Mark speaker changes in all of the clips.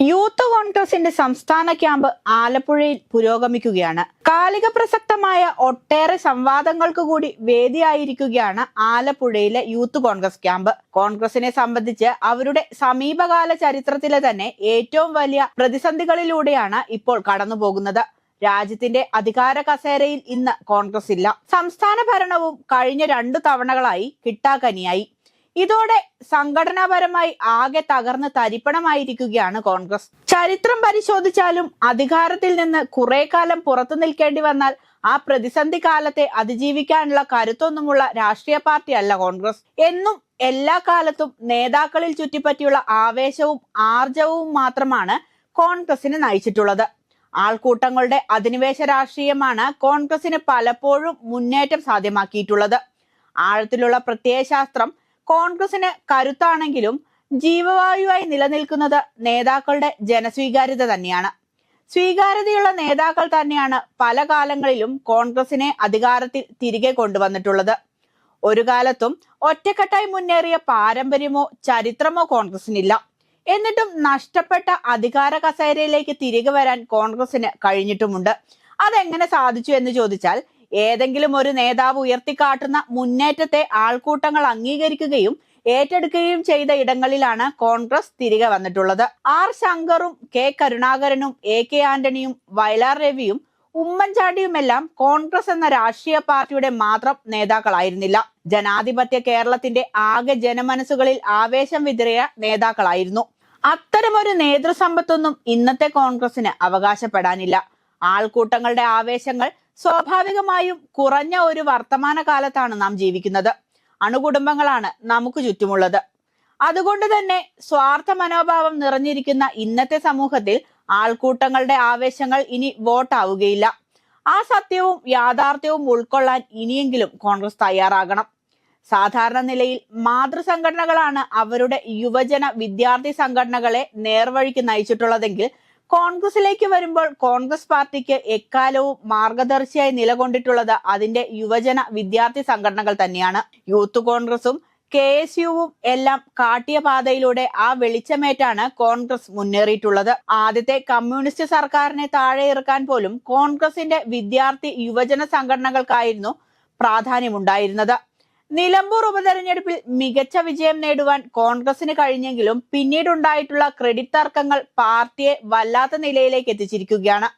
Speaker 1: Youth കോൺഗ്രസിന്റെ സംസ്ഥാന camp ആലപ്പുഴയിൽ പുരോഗമിക്കുകയാണ്. കാലിക പ്രസക്തമായ ഒട്ടേറെ സംവാദങ്ങൾക്ക് കൂടി വേദിയായിരിക്കുകയാണ് ആലപ്പുഴയിലെ യൂത്ത് കോൺഗ്രസ് ക്യാമ്പ്. കോൺഗ്രസിനെ സംബന്ധിച്ച് അവരുടെ സമീപകാല ചരിത്രത്തിലെ തന്നെ ഏറ്റവും വലിയ പ്രതിസന്ധികളിലൂടെയാണ് ഇപ്പോൾ കടന്നുപോകുന്നത്. രാജ്യത്തിന്റെ അധികാര കസേരയിൽ ഇന്ന് കോൺഗ്രസ് ഇല്ല. സംസ്ഥാന ഭരണവും കഴിഞ്ഞ രണ്ടു തവണകളായി കിട്ടാക്കനിയായി. ഇതോടെ സംഘടനാപരമായി ആകെ തകർന്ന് തരിപ്പണമായിരിക്കുകയാണ് കോൺഗ്രസ്. ചരിത്രം പരിശോധിച്ചാലും അധികാരത്തിൽ നിന്ന് കുറെ കാലം പുറത്തു നിൽക്കേണ്ടി വന്നാൽ ആ പ്രതിസന്ധി കാലത്തെ അതിജീവിക്കാനുള്ള കരുത്തൊന്നുമുള്ള രാഷ്ട്രീയ പാർട്ടിയല്ല കോൺഗ്രസ്. എന്നും എല്ലാ കാലത്തും നേതാക്കളിൽ ചുറ്റിപ്പറ്റിയുള്ള ആവേശവും ആർജവവും മാത്രമാണ് കോൺഗ്രസിന് നയിച്ചിട്ടുള്ളത്. ആൾക്കൂട്ടങ്ങളുടെ അധിനിവേശ രാഷ്ട്രീയമാണ് കോൺഗ്രസിന് പലപ്പോഴും മുന്നേറ്റം സാധ്യമാക്കിയിട്ടുള്ളത്. ആഴത്തിലുള്ള പ്രത്യയശാസ്ത്രം കോൺഗ്രസിന് കരുത്താണെങ്കിലും ജീവവായുവായി നിലനിൽക്കുന്നത് നേതാക്കളുടെ ജനസ്വീകാര്യത തന്നെയാണ്. സ്വീകാര്യതയുള്ള നേതാക്കൾ തന്നെയാണ് പല കാലങ്ങളിലും കോൺഗ്രസിനെ അധികാരത്തിൽ തിരികെ കൊണ്ടുവന്നിട്ടുള്ളത്. ഒരു കാലത്തും ഒറ്റക്കെട്ടായി മുന്നേറിയ പാരമ്പര്യമോ ചരിത്രമോ കോൺഗ്രസിനില്ല. എന്നിട്ടും നഷ്ടപ്പെട്ട അധികാര കസേരയിലേക്ക് തിരികെ വരാൻ കോൺഗ്രസിന് കഴിഞ്ഞിട്ടുമുണ്ട്. അതെങ്ങനെ സാധിച്ചു എന്ന് ചോദിച്ചാൽ ഏതെങ്കിലും ഒരു നേതാവ് ഉയർത്തിക്കാട്ടുന്ന മുന്നേറ്റത്തെ ആൾക്കൂട്ടങ്ങൾ അംഗീകരിക്കുകയും ഏറ്റെടുക്കുകയും ചെയ്ത ഇടങ്ങളിലാണ് കോൺഗ്രസ് തിരികെ വന്നിട്ടുള്ളത്. ആർ ശങ്കറും കെ കരുണാകരനും എ കെ ആന്റണിയും വയലാർ രവിയും ഉമ്മൻചാണ്ടിയുമെല്ലാം കോൺഗ്രസ് എന്ന രാഷ്ട്രീയ പാർട്ടിയുടെ മാത്രം നേതാക്കളായിരുന്നില്ല. ജനാധിപത്യ കേരളത്തിന്റെ ആകെ ജനമനസ്സുകളിൽ ആവേശം വിതറിയ നേതാക്കളായിരുന്നു. അത്തരമൊരു നേതൃസമ്പത്തൊന്നും ഇന്നത്തെ കോൺഗ്രസിന് അവകാശപ്പെടാനില്ല. ആൾക്കൂട്ടങ്ങളുടെ ആവേശങ്ങൾ സ്വാഭാവികമായും കുറഞ്ഞ ഒരു വർത്തമാന കാലത്താണ് നാം ജീവിക്കുന്നത്. അണുകുടുംബങ്ങളാണ് നമുക്ക് ചുറ്റുമുള്ളത്. അതുകൊണ്ട് തന്നെ സ്വാർത്ഥ മനോഭാവം നിറഞ്ഞിരിക്കുന്ന ഇന്നത്തെ സമൂഹത്തിൽ ആൾക്കൂട്ടങ്ങളുടെ ആവേശങ്ങൾ ഇനി വോട്ടാവുകയില്ല ആ സത്യവും യാഥാർത്ഥ്യവും ഉൾക്കൊള്ളാൻ ഇനിയെങ്കിലും കോൺഗ്രസ് തയ്യാറാകണം. സാധാരണ നിലയിൽ മാതൃസംഘടനകളാണ് അവരുടെ യുവജന വിദ്യാർത്ഥി സംഘടനകളെ നേർവഴിക്ക് നയിച്ചിട്ടുള്ളതെങ്കിൽ കോൺഗ്രസിലേക്ക് വരുമ്പോൾ കോൺഗ്രസ് പാർട്ടിക്ക് എക്കാലവും മാർഗദർശിയായി നിലകൊണ്ടിട്ടുള്ളത് അതിന്റെ യുവജന വിദ്യാർത്ഥി സംഘടനകൾ തന്നെയാണ്. യൂത്ത് കോൺഗ്രസും കെ എസ് യുവും എല്ലാം കാട്ടിയ പാതയിലൂടെ ആ വെളിച്ചമേറ്റാണ് കോൺഗ്രസ് മുന്നേറിയിട്ടുള്ളത്. ആദ്യത്തെ കമ്മ്യൂണിസ്റ്റ് സർക്കാരിനെ താഴെ ഇറക്കാൻ പോലും കോൺഗ്രസിന്റെ വിദ്യാർത്ഥി യുവജന സംഘടനകൾക്കായിരുന്നു പ്രാധാന്യമുണ്ടായിരുന്നത്. നിലമ്പൂർ ഉപതെരഞ്ഞെടുപ്പിൽ മികച്ച വിജയം നേടുവാൻ കോൺഗ്രസിന് കഴിഞ്ഞെങ്കിലും പിന്നീടുണ്ടായിട്ടുള്ള ക്രെഡിറ്റ് തർക്കങ്ങൾ പാർട്ടിയെ വല്ലാത്ത നിലയിലേക്ക് എത്തിച്ചിരിക്കുകയാണ്.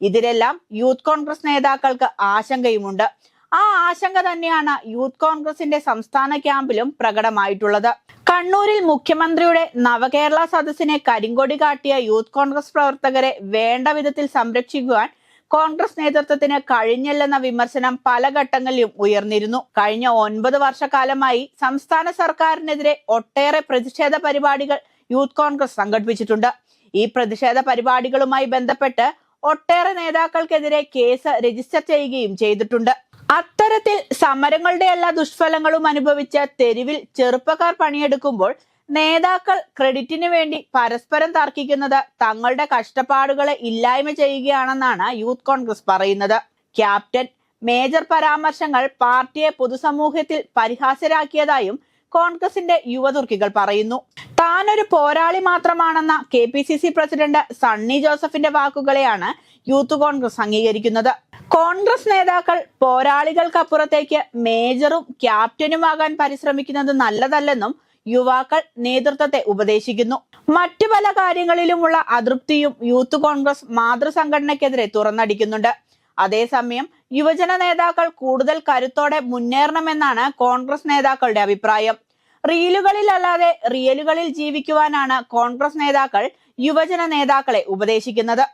Speaker 1: ഇതിലെല്ലാം യൂത്ത് കോൺഗ്രസ് നേതാക്കൾക്ക് ആശങ്കയുമുണ്ട്. ആ ആശങ്ക തന്നെയാണ് യൂത്ത് കോൺഗ്രസിന്റെ സംസ്ഥാന ക്യാമ്പിലും പ്രകടമായിട്ടുള്ളത്. കണ്ണൂരിൽ മുഖ്യമന്ത്രിയുടെ നവകേരള സദസ്സിനെ കരിങ്കൊടി കാട്ടിയ യൂത്ത് കോൺഗ്രസ് പ്രവർത്തകരെ വേണ്ട വിധത്തിൽ സംരക്ഷിക്കുവാൻ കോൺഗ്രസ് നേതൃത്വത്തിന് കഴിഞ്ഞില്ലെന്ന വിമർശനം പല ഘട്ടങ്ങളിലും ഉയർന്നിരുന്നു. കഴിഞ്ഞ ഒൻപത് വർഷക്കാലമായി സംസ്ഥാന സർക്കാരിനെതിരെ ഒട്ടേറെ പ്രതിഷേധ പരിപാടികൾ യൂത്ത് കോൺഗ്രസ് സംഘടിപ്പിച്ചിട്ടുണ്ട്. ഈ പ്രതിഷേധ പരിപാടികളുമായി ബന്ധപ്പെട്ട് ഒട്ടേറെ നേതാക്കൾക്കെതിരെ കേസ് രജിസ്റ്റർ ചെയ്യുകയും ചെയ്തിട്ടുണ്ട്. അത്തരത്തിൽ സമരങ്ങളുടെ എല്ലാ ദുഷ്ഫലങ്ങളും അനുഭവിച്ച തെരുവിൽ ചെറുപ്പക്കാർ പണിയെടുക്കുമ്പോൾ നേതാക്കൾ ക്രെഡിറ്റിന് വേണ്ടി പരസ്പരം തർക്കിക്കുന്നത് തങ്ങളുടെ കഷ്ടപ്പാടുകളെ ഇല്ലായ്മ ചെയ്യുകയാണെന്നാണ് യൂത്ത് കോൺഗ്രസ് പറയുന്നത്. ക്യാപ്റ്റൻ മേജർ പരാമർശങ്ങൾ പാർട്ടിയെ പൊതുസമൂഹത്തിൽ പരിഹാസ്യരാക്കിയതായും കോൺഗ്രസിന്റെ യുവതുർക്കികൾ പറയുന്നു. താനൊരു പോരാളി മാത്രമാണെന്ന K P C C president Sunny ജോസഫിന്റെ വാക്കുകളെയാണ് യൂത്ത് കോൺഗ്രസ് അംഗീകരിക്കുന്നത്. കോൺഗ്രസ് നേതാക്കൾ പോരാളികൾക്കപ്പുറത്തേക്ക് മേജറും ക്യാപ്റ്റനുമാകാൻ പരിശ്രമിക്കുന്നത് നല്ലതല്ലെന്നും യുവാക്കൾ നേതൃത്വത്തെ ഉപദേശിക്കുന്നു. മറ്റു പല കാര്യങ്ങളിലുമുള്ള അതൃപ്തിയും യൂത്ത് കോൺഗ്രസ് മാതൃസംഘടനയ്ക്കെതിരെ തുറന്നടിക്കുന്നുണ്ട്. അതേസമയം യുവജന നേതാക്കൾ കൂടുതൽ കരുത്തോടെ മുന്നേറണമെന്നാണ് കോൺഗ്രസ് നേതാക്കളുടെ അഭിപ്രായം. റീലുകളിൽ അല്ലാതെ റിയലുകളിൽ ജീവിക്കുവാനാണ് കോൺഗ്രസ് നേതാക്കൾ യുവജന നേതാക്കളെ ഉപദേശിക്കുന്നത്.